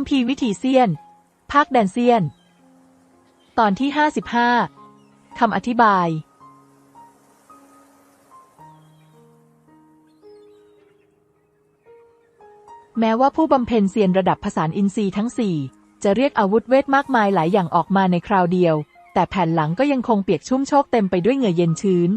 คัมภีร์วิถีเซียน ภาคแดนเซียน ตอนที่ 55 คำอธิบาย แม้ว่าผู้บำเพ็ญเซียนระดับผสานอินทรีย์ทั้งสี่จะเรียกอาวุธเวทมากมายหลายอย่างออกมาในคราวเดียว แต่แผ่นหลังก็ยังคงเปียกชุ่มโชกเต็มไปด้วยเหงื่อเย็นชื้น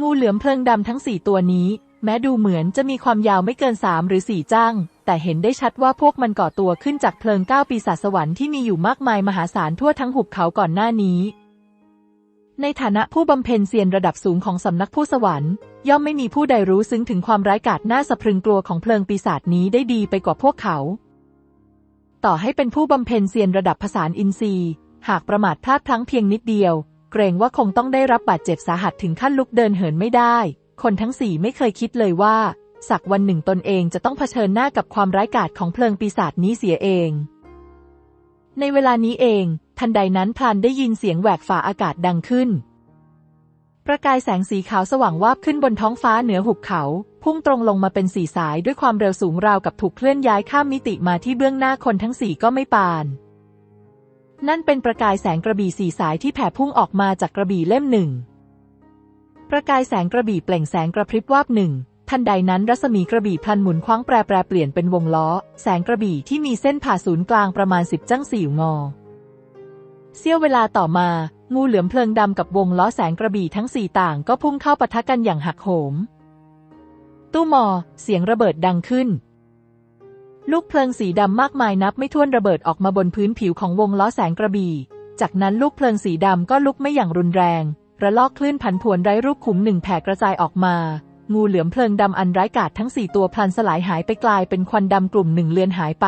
งูเหลือมเพลิงดำทั้งสี่ตัวนี้ แม้ดูเหมือนจะมีความยาวไม่เกินสามหรือสี่จ้าง แต่เห็นได้ชัดว่าพวกมันก่อตัวขึ้นจากเพลิงเก้าปีศาจสวรรค์ที่มีอยู่มากมายมหาศาลทั่วทั้งหุบเขาก่อนหน้านี้ ในฐานะผู้บำเพ็ญเซียนระดับสูงของสำนักผู้สวรรค์ ย่อมไม่มีผู้ใดรู้ซึ้งถึงความร้ายกาจน่าสะพรึงกลัวของเพลิงปีศาจนี้ได้ดีไปกว่าพวกเขา ต่อให้เป็นผู้บำเพ็ญเซียนระดับผสานอินทรีย์ หากประมาทพลาดพลั้งเพียงนิดเดียว เกรงว่าคงต้องได้รับบาดเจ็บสาหัสถึงขั้นลุกเดินเหินไม่ได้ คนทั้งสี่ไม่เคยคิดเลยว่า สักวันหนึ่งตนเองจะต้องเผชิญหน้ากับความร้ายกาจของเพลิงปีศาจนี้เสียเอง ในเวลานี้เอง ทันใดนั้นพลันได้ยินเสียงแหวกฝ่าอากาศดังขึ้น ประกายแสงสีขาวสว่างวาบขึ้นบนท้องฟ้าเหนือหุบเขา พุ่งตรงลงมาเป็นสีสายด้วยความเร็วสูงราวกับถูกเคลื่อนย้ายข้ามมิติมาที่เบื้องหน้าคนทั้งสี่ก็ไม่ปานนั่นเป็นประกายแสงกระบี่สีสายที่แผ่พุ่งออกมาจากกระบี่เล่มหนึ่ง ประกายแสงกระบี่เปล่งแสงกระพริบวาบหนึ่ง ทันใดนั้นรัศมีกระบี่พลันหมุนคว้างแปรแปรเปลี่ยนเป็นวงล้อ แสงกระบี่ที่มีเส้นผ่าศูนย์กลางประมาณสิบจั่งสี่งอ เสี้ยวเวลาต่อมา งูเหลือมเพลิงดำกับวงล้อแสงกระบี่ทั้งสี่ต่างก็พุ่งเข้าปะทะกันอย่างหักโหม ตู้มอ เสียงระเบิดดังขึ้นลูกเพลิงสีดำมากมายนับไม่ถ้วนระเบิดออกมาบนพื้นผิวของวงล้อแสงกระบี่ จากนั้นลูกเพลิงสีดำก็ลุกไม่อย่างรุนแรง ระลอกคลื่นผันผวนไร้รูปขุมหนึ่งแผ่กระจายออกมา งูเหลือมเพลิงดำอันร้ายกาจทั้งสี่ตัวพลันสลายหายไปกลายเป็นควันดำกลุ่มหนึ่งเลือนหายไป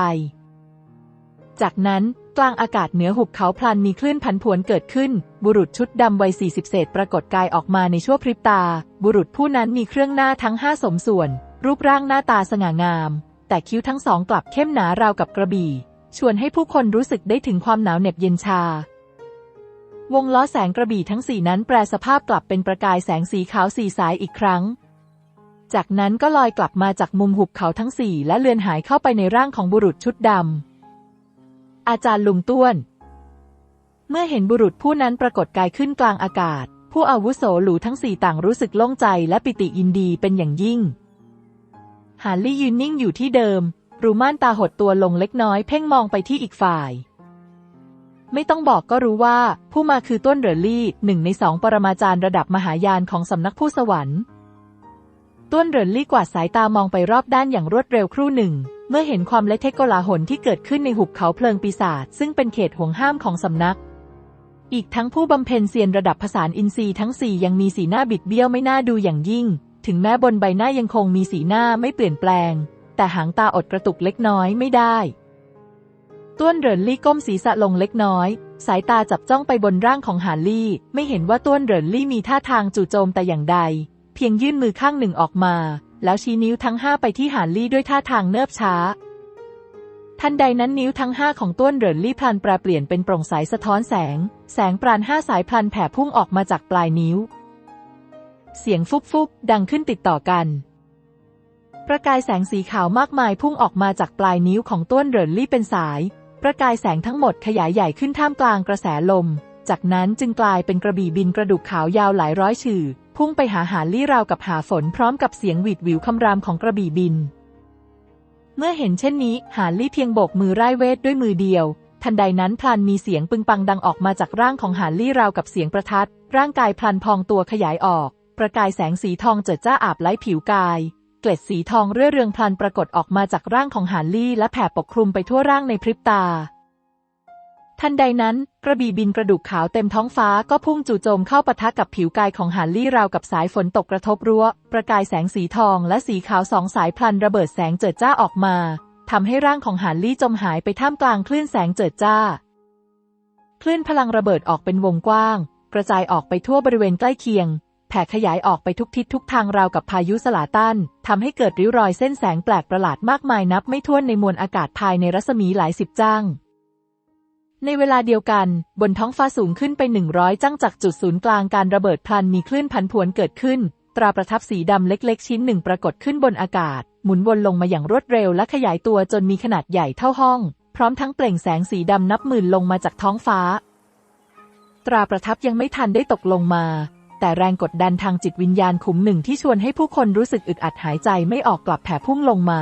จากนั้นกลางอากาศเหนือหุบเขาพลันมีคลื่นผันผวนเกิดขึ้น บุรุษชุดดำวัยสี่สิบเศษปรากฏกายออกมาในชั่วพริบตา บุรุษผู้นั้นมีเครื่องหน้าทั้งห้าสมส่วน รูปร่างหน้าตาสง่างาม แต่คิ้วทั้งสองกลับเข้มหนาราวกับกระบี่ ชวนให้ผู้คนรู้สึกได้ถึงความหนาวเหน็บเย็นชา วงล้อแสงกระบี่ทั้งสี่นั้นแปลสภาพกลับเป็นประกายแสงสีขาวสีสายอีกครั้ง จากนั้นก็ลอยกลับมาจากมุมหุบเขาทั้งสี่และเลือนหายเข้าไปในร่างของบุรุษชุดดำ อาจารย์ลุงต้วน เมื่อเห็นบุรุษผู้นั้นปรากฏกายขึ้นกลางอากาศ ผู้อาวุโสหรูทั้งสี่ต่างรู้สึกโล่งใจและปิติยินดีเป็นอย่างยิ่งหานลี่ยืนนิ่งอยู่ที่เดิม รูม่านตาหดตัวลงเล็กน้อยเพ่งมองไปที่อีกฝ่าย ไม่ต้องบอกก็รู้ว่า ผู้มาคือต้นเหรอลี่หนึ่งในสองปรมาจารย์ระดับมหายานของสำนักผู้สวรรค์ ต้นเหรินลี่กวาดสายตามองไปรอบด้านอย่างรวดเร็วครู่หนึ่ง เมื่อเห็นความเละเทะกลาหลที่เกิดขึ้นในหุบเขาเพลิงปีศาจซึ่งเป็นเขตห่วงห้ามของสำนัก อีกทั้งผู้บำเพ็ญเซียนระดับผสาอินทรีย์ทั้งสี่ยังมีสีหน้าบิดเบี้ยวไม่น่าดูอย่างยิ่ง ถึงแม้บนใบหน้ายังคงมีสีหน้าไม่เปลี่ยนแปลง แต่หางตาอดกระตุกเล็กน้อยไม่ได้ ต้วนเหรินลี่ก้มศีรษะลงเล็กน้อย สายตาจับจ้องไปบนร่างของหานลี่ ไม่เห็นว่าต้วนเหรินลี่มีท่าทางจู่โจมแต่อย่างใด เพียงยื่นมือข้างหนึ่งออกมา แล้วชี้นิ้วทั้งห้าไปที่หานลี่ด้วยท่าทางเนิบช้า ทันใดนั้นนิ้วทั้งห้าของต้วนเหรินลี่พลันแปรเปลี่ยนเป็นโปร่งใสสะท้อนแสง แสงปราณห้าสายพลันแผ่พุ่งออกมาจากปลายนิ้ว เสียงฟุบฟุบดังขึ้นติดต่อกันประกายแสงสีขาวมากมายพุ่งออกมาจากปลายนิ้วของต้วนเหรินลี่เป็นสาย ประกายแสงทั้งหมดขยายใหญ่ขึ้นท่ามกลางกระแสลม จากนั้นจึงกลายเป็นกระบี่บินกระดูกขาวยาวหลายร้อยชื่อพุ่งไปหาหาลี่ราวกับหาฝนพร้อมกับเสียงหวีดหวิวคำรามของกระบี่บิน เมื่อเห็นเช่นนี้ หาลี่เพียงโบกมือไร้เวทด้วยมือเดียว ทันใดนั้นพลันมีเสียงปึงปังดังออกมาจากร่างของหาลี่ราวกับเสียงประทัด ร่างกายพลันพองตัวขยายออก ประกายแสงสีทองเจิดจ้าอาบไล้ผิวกาย เกล็ดสีทองเรื่อเรืองพลันปรากฏออกมาจากร่างของหานลี่และแผ่ปกคลุมไปทั่วร่างในพริบตา ทันใดนั้น กระบี่บินกระดูกขาวเต็มท้องฟ้าก็พุ่งจู่โจมเข้าปะทะกับผิวกายของหานลี่ราวกับสายฝนตกกระทบรั้ว ประกายแสงสีทองและสีขาวสองสายพลันระเบิดแสงเจิดจ้าออกมาทำให้ร่างของหานลี่จมหายไปท่ามกลางคลื่นแสงเจิดจ้า คลื่นพลังระเบิดออกเป็นวงกว้าง กระจายออกไปทั่วบริเวณใกล้เคียง แผ่ขยายออกไปทุกทิศทุกทางราวกับพายุสลาตันทำให้เกิดริ้วรอยเส้นแสงแปลกประหลาดมากมายนับไม่ถ้วนในมวลอากาศภายในรัศมีหลายสิบจ้างในเวลาเดียวกัน บนท้องฟ้าสูงขึ้นไปหนึ่งร้อยจ้างจากจุดศูนย์กลางการระเบิดพลันมีคลื่นพันผวนเกิดขึ้น ตราประทับสีดำเล็กๆ ชิ้นหนึ่งปรากฏขึ้นบนอากาศ หมุนวนลงมาอย่างรวดเร็วและขยายตัวจนมีขนาดใหญ่เท่าห้อง พร้อมทั้งเปล่งแสงสีดำนับหมื่นลงมาจากท้องฟ้า ตราประทับยังไม่ทันได้ตกลงมา แต่แรงกดดันทางจิตวิญญาณขุมหนึ่งที่ชวนให้ผู้คนรู้สึกอึดอัดหายใจไม่ออกกลับแผ่พุ่งลงมา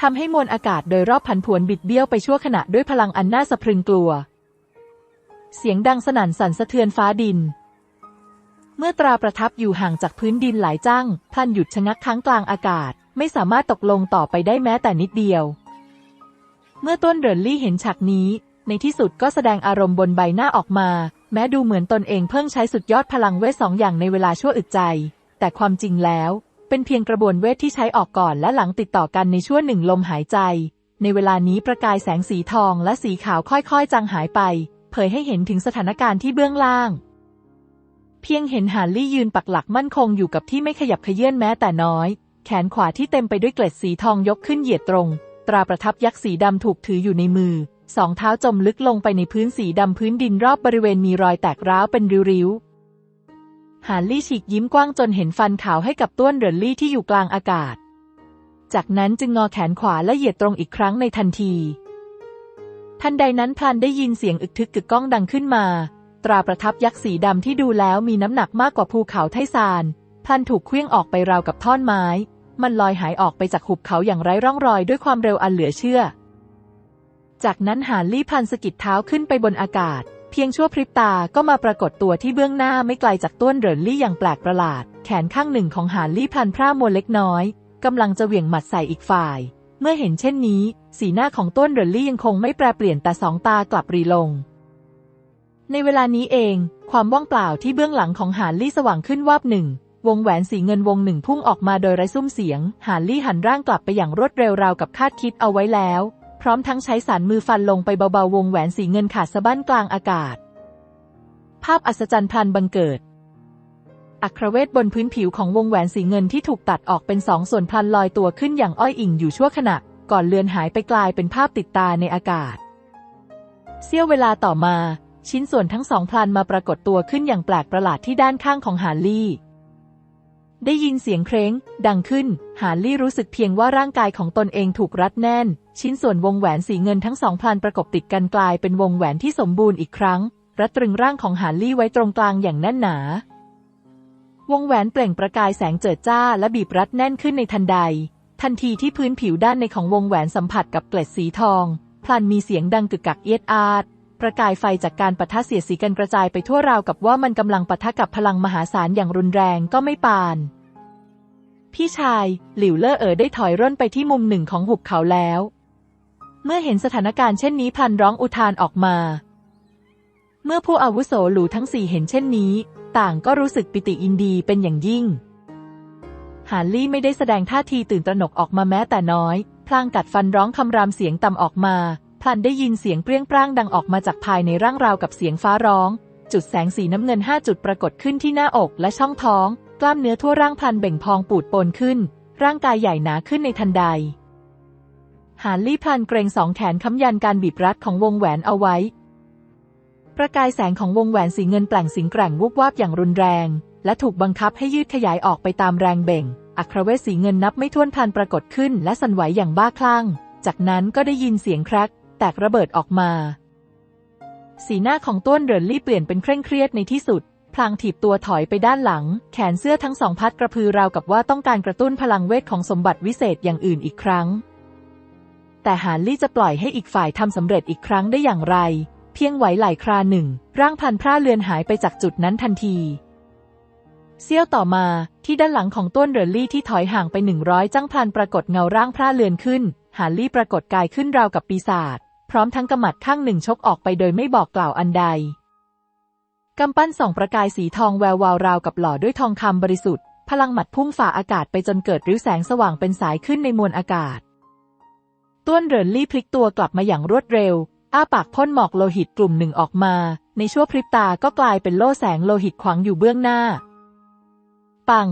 ทำให้มวลอากาศโดยรอบพันผวนบิดเบี้ยวไปชั่วขณะด้วยพลังอันน่าสะพรึงกลัว เสียงดังสนั่นสั่นสะเทือนฟ้าดิน เมื่อตราประทับอยู่ห่างจากพื้นดินหลายจั่งพลันหยุดชะงักค้างกลางอากาศ ไม่สามารถตกลงต่อไปได้แม้แต่นิดเดียว เมื่อต้นเรินลี่เห็นฉากนี้ ในที่สุดก็แสดงอารมณ์บนใบหน้าออกมา แม้ดูเหมือนตนเองเพิ่งใช้สุดยอดพลังเวทสองอย่างในเวลาชั่วอึดใจ แต่ความจริงแล้ว เป็นเพียงกระบวนเวทที่ใช้ออกก่อนและหลังติดต่อกันในชั่วหนึ่งลมหายใจ ในเวลานี้ประกายแสงสีทองและสีขาวค่อยๆ จางหายไป เผยให้เห็นถึงสถานการณ์ที่เบื้องล่าง เพียงเห็นฮาร์ลี่ยืนปักหลักมั่นคงอยู่กับที่ไม่ขยับเขยื่อนแม้แต่น้อย แขนขวาที่เต็มไปด้วยเกล็ดสีทองยกขึ้นเหยียดตรง ตราประทับยักษ์สีดำถูกถืออยู่ในมือ สองเท้าจมลึกลงไปในพื้นสีดำพื้นดินรอบบริเวณมีรอยแตกร้าวเป็นริ้วๆฮาร์ลี่ฉีกยิ้มกว้างจนเห็นฟันขาวให้กับต้วนเรนลี่ที่อยู่กลางอากาศ จากนั้นจึงงอแขนขวาและเหยียดตรงอีกครั้งในทันที ทันใดนั้นพลันได้ยินเสียงอึกทึกกึกก้องดังขึ้นมา ตราประทับยักษ์สีดำที่ดูแล้วมีน้ำหนักมากกว่าภูเขาไทซานพลันถูกเคลื่องออกไปราวกับท่อนไม้ มันลอยหายออกไปจากหุบเขาอย่างไร้ร่องรอยด้วยความเร็วอันเหลือเชื่อ จากนั้นหาลี่พันสกิดเท้าขึ้นไปบนอากาศ เพียงชั่วพริบตาก็มาปรากฏตัวที่เบื้องหน้าไม่ไกลจากต้นเรินลี่อย่างแปลกประหลาด แขนข้างหนึ่งของหาลี่พันพร่ามวลเล็กน้อยกำลังจะเหวี่ยงหมัดใส่อีกฝ่าย เมื่อเห็นเช่นนี้ สีหน้าของต้นเรินลี่ยังคงไม่แปรเปลี่ยนแต่สองตากลับรีลง ในเวลานี้เอง ความว่างเปล่าที่เบื้องหลังของหาลี่สว่างขึ้นวาบหนึ่งวงแหวนสีเงินวงหนึ่งพุ่งออกมาโดยไร้ซุ้มเสียง หาลี่หันร่างกลับไปอย่างรวดเร็วราวกับคาดคิดเอาไว้แล้ว พร้อมทั้งใช้สารมือฟันลงไปเบาๆ วงแหวนสีเงินขาดสะบั้นกลางอากาศ ภาพอัศจรรย์พลันบังเกิด อัครเวทบนพื้นผิวของวงแหวนสีเงินที่ถูกตัดออกเป็นสองส่วนพลันลอยตัวขึ้นอย่างอ้อยอิ่งอยู่ชั่วขณะ ก่อนเลือนหายไปกลายเป็นภาพติดตาในอากาศ เสี้ยวเวลาต่อมา ชิ้นส่วนทั้งสองพลันมาปรากฏตัวขึ้นอย่างแปลกประหลาดที่ด้านข้างของฮาร์ลี่ ได้ยินเสียงเคร้ง ดังขึ้นฮาร์ลี่รู้สึกเพียงว่าร่างกายของตนเองถูกรัดแน่น ชิ้นส่วนวงแหวนสีเงินทั้งสองพลันประกบติดกันกลายเป็นวงแหวนที่สมบูรณ์อีกครั้ง รัดตรึงร่างของฮาร์ลี่ไว้ตรงกลางอย่างแน่นหนา วงแหวนเปล่งประกายแสงเจิดจ้าและบีบรัดแน่นขึ้นในทันใด ทันทีที่พื้นผิวด้านในของวงแหวนสัมผัสกับเกล็ดสีทอง พลันมีเสียงดังกึกกักเอียดอาด ประกายไฟจากการปะทะเสียดสีกันกระจายไปทั่วราวกับว่ามันกำลังปะทะกับพลังมหาศาลอย่างรุนแรงก็ไม่ปาน พี่ชาย หลิวเล่อเอ๋อได้ถอยร่นไปที่มุมหนึ่งของหุบเขาแล้ว เมื่อเห็นสถานการณ์เช่นนี้พันร้องอุทานออกมา เมื่อผู้อาวุโสหลูทั้งสี่เห็นเช่นนี้ ต่างก็รู้สึกปิติยินดีเป็นอย่างยิ่งฮาร์ลี่ไม่ได้แสดงท่าทีตื่นตระหนกออกมาแม้แต่น้อย พลางกัดฟันร้องคำรามเสียงต่ำออกมา พลันได้ยินเสียงเปรี้ยงปร้างดังออกมาจากภายในร่างราวกับเสียงฟ้าร้อง จุดแสงสีน้ำเงินห้าจุดปรากฏขึ้นที่หน้าอกและช่องท้อง กล้ามเนื้อทั่วร่างพลันเบ่งพองปูดโปนขึ้น ร่างกายใหญ่หนาขึ้นในทันใดฮาร์ลี่พลันเกรงสองแขนค้ำยันการบีบรัดของวงแหวนเอาไว้ ประกายแสงของวงแหวนสีเงินแปลงสิงแกร่งวุบวาบอย่างรุนแรง และถูกบังคับให้ยืดขยายออกไปตามแรงเบ่ง อัครเวทสีเงินนับไม่ถ้วนพลันปรากฏขึ้น และสั่นไหวอย่างบ้าคลั่ง จากนั้นก็ได้ยินเสียงแครก แตกระเบิดออกมา สีหน้าของต้วนเรินลี่เปลี่ยนเป็นเคร่งเครียดในที่สุด พลางถีบตัวถอยไปด้านหลัง แขนเสื้อทั้งสองพัดกระพือราวกับว่าต้องการกระตุ้นพลังเวทของสมบัติวิเศษอย่างอื่นอีกครั้ง แต่ฮาร์ลี่จะปล่อยให้อีกฝ่ายทำสำเร็จอีกครั้งได้อย่างไร เพียงไหวไหลคราหนึ่ง ร่างพันพร่าเลือนหายไปจากจุดนั้นทันทีเสี้ยวต่อมาที่ด้านหลังของต้นเรลลี่ที่ถอยห่างไปหนึ่งร้อยจังพลันปรากฏเงาร่างพร่าเลือนขึ้นฮาร์ลี่ปรากฏกายขึ้นราวกับปีศาจ พร้อมทั้งกำมัดข้างหนึ่งชกออกไปโดยไม่บอกกล่าวอันใดกำปั้นส่องประกายสีทองแวววาวราวกับหล่อด้วยทองคำบริสุทธิ์ พลังหมัดพุ่งฝ่าอากาศไปจนเกิดริ้วแสงสว่างเป็นสายขึ้นในมวลอากาศ ต้วนเรินลี่พลิกตัวกลับมาอย่างรวดเร็ว อ้าปากพ่นหมอกโลหิตกลุ่มหนึ่งออกมา ในชั่วพริบตาก็กลายเป็นโล่แสงโลหิตขวางอยู่เบื้องหน้า ปัง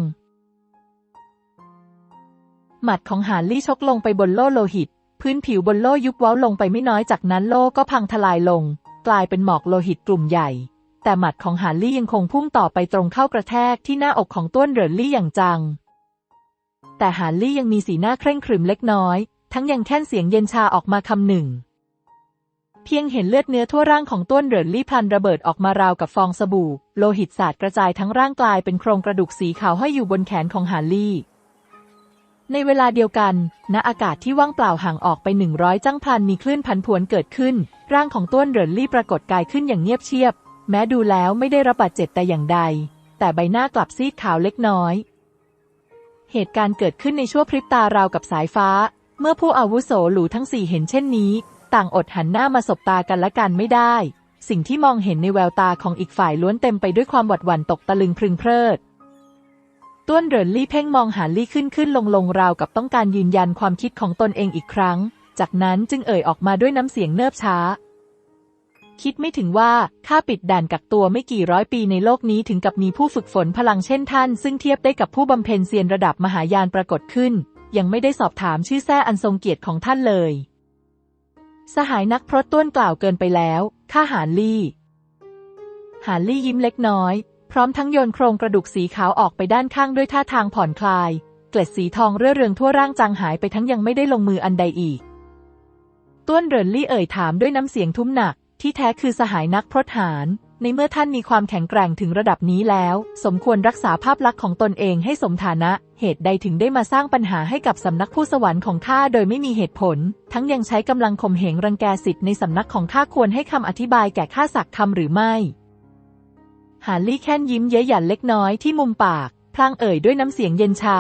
หมัดของหาลี่ชกลงไปบนโล่โลหิต พื้นผิวบนโล่ยุบเว้าลงไปไม่น้อยจากนั้นโล่ก็พังทลายลง กลายเป็นหมอกโลหิตกลุ่มใหญ่ แต่หมัดของหาลี่ยังคงพุ่งต่อไปตรงเข้ากระแทกที่หน้าอกของต้วนเรนลี่อย่างจัง แต่หานลี่ยังมีสีหน้าเคร่งขรึมเล็กน้อย ทั้งยังแค่นเสียงเย็นชาออกมาคำหนึ่ง เพียงเห็นเลือดเนื้อทั่วร่างของต้วนเรนลี่พันระเบิดออกมาราวกับฟองสบู่ โลหิตสาดกระจายทั้งร่างกลายเป็นโครงกระดูกสีขาวห้อยอยู่บนแขนของหานลี่ ในเวลาเดียวกัน ณ อากาศที่ว่างเปล่าห่างออกไปหนึ่งร้อยจังพลันมีคลื่นพันผวนเกิดขึ้น ร่างของต้วนเหรินลี่ปรากฏกายขึ้นอย่างเงียบเชียบ แม้ดูแล้วไม่ได้รับบาดเจ็บแต่อย่างใด แต่ใบหน้ากลับซีดขาวเล็กน้อย เหตุการณ์เกิดขึ้นในชั่วพริบตาราวกับสายฟ้า เมื่อผู้อาวุโสหลูทั้งสี่เห็นเช่นนี้ ต่างอดหันหน้ามาสบตากันและกันไม่ได้ สิ่งที่มองเห็นในแววตาของอีกฝ่ายล้วนเต็มไปด้วยความหวาดหวั่นตกตะลึงพรึงเพริด ต้วนเหรินลี่เพ่งมองหาลี่ขึ้นขึ้นลงลงราวกับต้องการยืนยันความคิดของตนเองอีกครั้ง จากนั้นจึงเอ่ยออกมาด้วยน้ำเสียงเนิบช้า คิดไม่ถึงว่าข้าปิดด่านกักตัวไม่กี่ร้อยปีในโลกนี้ถึงกับมีผู้ฝึกฝนพลังเช่นท่าน ซึ่งเทียบได้กับผู้บำเพ็ญเซียนระดับมหายานปรากฏขึ้น ยังไม่ได้สอบถามชื่อแท้อันทรงเกียรติของท่านเลย สหายนักพรตต้วนกล่าวเกินไปแล้วข้าหานลี่หานลี่ยิ้มเล็กน้อย พร้อมทั้งโยนโครงกระดูกสีขาวออกไปด้านข้างด้วยท่าทางผ่อนคลาย เกล็ดสีทองเรื่อเรืองทั่วร่างจางหายไปทั้งยังไม่ได้ลงมืออันใดอีก ต้วนเรินลี่เอ่ยถามด้วยน้ำเสียงทุ้มหนัก ที่แท้คือสหายนักพรตหาร ในเมื่อท่านมีความแข็งแกร่งถึงระดับนี้แล้ว สมควรรักษาภาพลักษณ์ของตนเองให้สมฐานะ เหตุใดถึงได้มาสร้างปัญหาให้กับสำนักผู้สวรรค์ของข้าโดยไม่มีเหตุผล ทั้งยังใช้กำลังข่มเหงรังแกสิทธิ์ในสำนักของข้าควรให้คำอธิบายแก่ข้าสักคำหรือไม่ หานลี่แค่นยิ้มเย้ยหยันเล็กน้อยที่มุมปาก พลางเอ่ยด้วยน้ำเสียงเย็นชา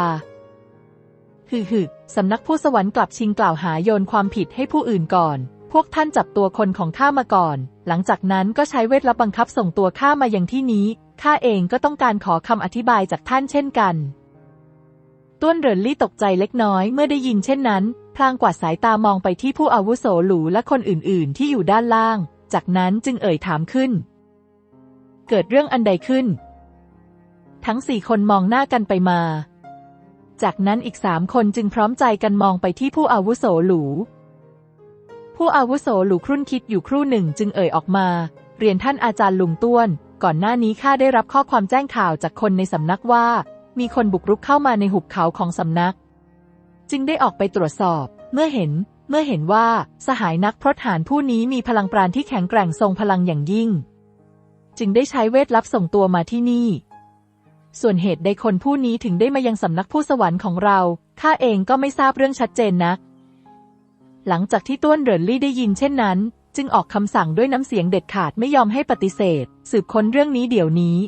ฮึฮึสำนักผู้สวรรค์กลับชิงกล่าวหาโยนความผิดให้ผู้อื่นก่อน พวกท่านจับตัวคนของข้ามาก่อน หลังจากนั้นก็ใช้เวทลับบังคับส่งตัวข้ามายังที่นี้ ข้าเองก็ต้องการขอคำอธิบายจากท่านเช่นกัน ต้วนเรินลี่ตกใจเล็กน้อยเมื่อได้ยินเช่นนั้น พลางกวาดสายตามองไปที่ผู้อาวุโสหลูและคนอื่น ๆ ที่อยู่ด้านล่าง จากนั้นจึงเอ่ยถามขึ้น เกิดเรื่องอันใดขึ้น ทั้งสี่คนมองหน้ากันไปมา จากนั้นอีกสามคนจึงพร้อมใจกันมองไปที่ผู้อาวุโสหลูผู้อาวุโสหลูครุ่นคิดอยู่ครู่หนึ่งจึงเอ่ยออกมา เรียนท่านอาจารย์ลุงต้วน ก่อนหน้านี้ข้าได้รับข้อความแจ้งข่าวจากคนในสำนักว่า มีคนบุกรุกเข้ามาในหุบเขาของสำนัก จึงได้ออกไปตรวจสอบ เมื่อเห็น เมื่อเห็นว่าสหายนักพรตหารผู้นี้มีพลังปราณที่แข็งแกร่งทรงพลังอย่างยิ่ง จึงได้ใช้เวทลับส่งตัวมาที่นี่ ส่วนเหตุใดคนผู้นี้ถึงได้มายังสำนักผู้สวรรค์ของเราข้าเองก็ไม่ทราบเรื่องชัดเจนนัก หลังจากที่ต้วนเหรินลี่ได้ยินเช่นนั้น จึงออกคำสั่งด้วยน้ำเสียงเด็ดขาดไม่ยอมให้ปฏิเสธ สืบค้นเรื่องนี้เดี๋ยวนี้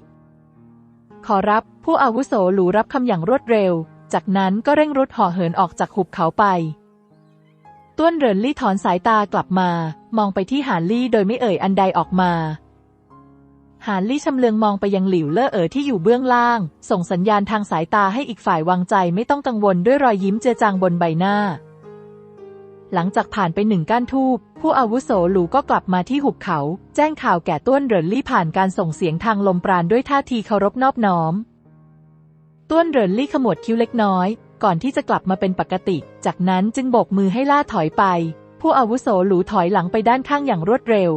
ขอรับผู้อาวุโสหลูรับคำอย่างรวดเร็ว จากนั้นก็เร่งรุดห่อเหินออกจากหุบเขาไปต้วนเหรินลี่ถอนสายตากลับมา มองไปที่หานลี่โดยไม่เอ่ยอันใดออกมา หานลี่ชำเลืองมองไปยังหลิวเล่อเอ๋อที่อยู่เบื้องล่าง ส่งสัญญาณทางสายตาให้อีกฝ่ายวางใจไม่ต้องกังวลด้วยรอยยิ้มเจือจางบนใบหน้า หลังจากผ่านไปหนึ่งก้านทูบผู้อาวุโสหลูก็กลับมาที่หุบเขา แจ้งข่าวแก่ต้วนเรินลี่ผ่านการส่งเสียงทางลมปราณด้วยท่าทีเคารพนอบน้อม ต้วนเรินลี่ขมวดคิ้วเล็กน้อย ก่อนที่จะกลับมาเป็นปกติ จากนั้นจึงโบกมือให้ล่าถอยไป ผู้อาวุโสหลูถอยหลังไปด้านข้างอย่างรวดเร็ว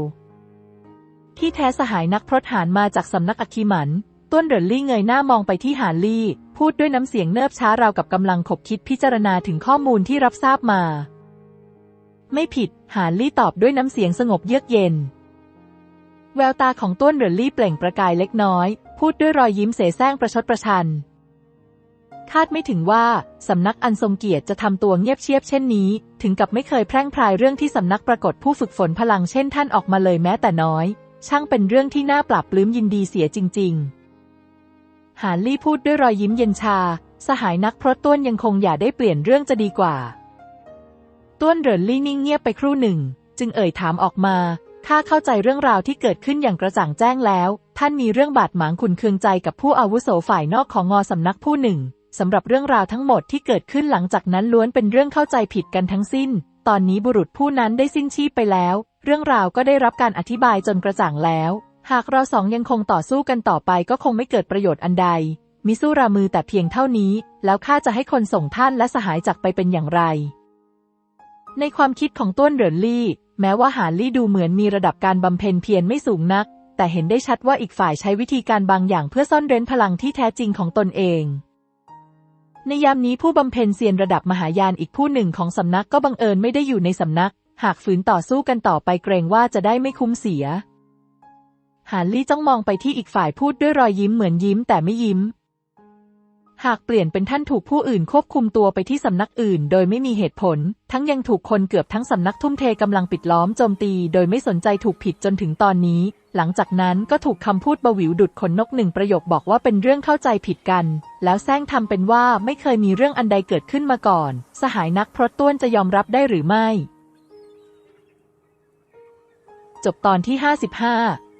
ที่แท้สหายนักพรตหารมาจากสำนักอัคคีหมัน ต้วนเหรินลี่เงยหน้ามองไปที่หานลี่ พูดด้วยน้ำเสียงเนิบช้าราวกับกำลังขบคิดพิจารณาถึงข้อมูลที่รับทราบมา ไม่ผิด หานลี่ตอบด้วยน้ำเสียงสงบเยือกเย็น แววตาของต้วนเหรินลี่เปล่งประกายเล็กน้อย พูดด้วยรอยยิ้มเสแสร้งประชดประชัน คาดไม่ถึงว่าสำนักอันทรงเกียรติจะทำตัวเงียบเชียบเช่นนี้ ถึงกับไม่เคยแพร่งพรายเรื่องที่สำนักปรากฏผู้ฝึกฝนพลังเช่นท่านออกมาเลยแม้แต่น้อย ช่างเป็นเรื่องที่น่าปรับปลื้มยินดีเสียจริง ๆ หานลี่พูดด้วยรอยยิ้มเย็นชา สหายนักพรตต้วนยังคงอย่าได้เปลี่ยนเรื่องจะดีกว่า ต้วนเรินลี่นิ่งเงียบไปครู่หนึ่ง จึงเอ่ยถามออกมาข้าเข้าใจเรื่องราวที่เกิดขึ้นอย่างกระจ่างแจ้งแล้ว ท่านมีเรื่องบาดหมางขุนเคืองใจกับผู้อาวุโสฝ่ายนอกของงอสำนักผู้หนึ่งสำหรับเรื่องราวทั้งหมดที่เกิดขึ้นหลังจากนั้นล้วนเป็นเรื่องเข้าใจผิดกันทั้งสิ้น ตอนนี้บุรุษผู้นั้นได้สิ้นชีพไปแล้ว เรื่องราวก็ได้รับการอธิบายจนกระจ่างแล้ว หากเราสองยังคงต่อสู้กันต่อไปก็คงไม่เกิดประโยชน์อันใด มิสู้รามือแต่เพียงเท่านี้ แล้วข้าจะให้คนส่งท่านและสหายจากไปเป็นอย่างไร ในความคิดของต้วนเหรินลี่ แม้ว่าหานลี่ดูเหมือนมีระดับการบำเพ็ญเพียรไม่สูงนัก แต่เห็นได้ชัดว่าอีกฝ่ายใช้วิธีการบางอย่างเพื่อซ่อนเร้นพลังที่แท้จริงของตนเองในยามนี้ผู้บำเพ็ญเซียนระดับมหายานอีกผู้หนึ่งของสำนักก็บังเอิญไม่ได้อยู่ในสำนัก หากฝืนต่อสู้กันต่อไปเกรงว่าจะได้ไม่คุ้มเสีย หานลี่จ้องมองไปที่อีกฝ่ายพูดด้วยรอยยิ้มเหมือนยิ้มแต่ไม่ยิ้ม หากเปลี่ยนเป็นท่านถูกผู้อื่นควบคุมตัวไปที่สำนักอื่น โดยไม่มีเหตุผล ทั้งยังถูกคนเกือบทั้งสำนักทุ่มเทกำลังปิดล้อมโจมตี โดยไม่สนใจถูกผิดจนถึงตอนนี้ หลังจากนั้นก็ถูกคำพูดบวิวดุดขนนกหนึ่งประโยคบอกว่าเป็นเรื่องเข้าใจผิดกัน แล้วแซงทำเป็นว่าไม่เคยมีเรื่องอันใดเกิดขึ้นมาก่อน สหายนักพรตต้วนจะยอมรับได้หรือไม่ จบตอนที่ 55